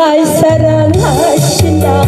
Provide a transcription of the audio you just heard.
Lay seren aşina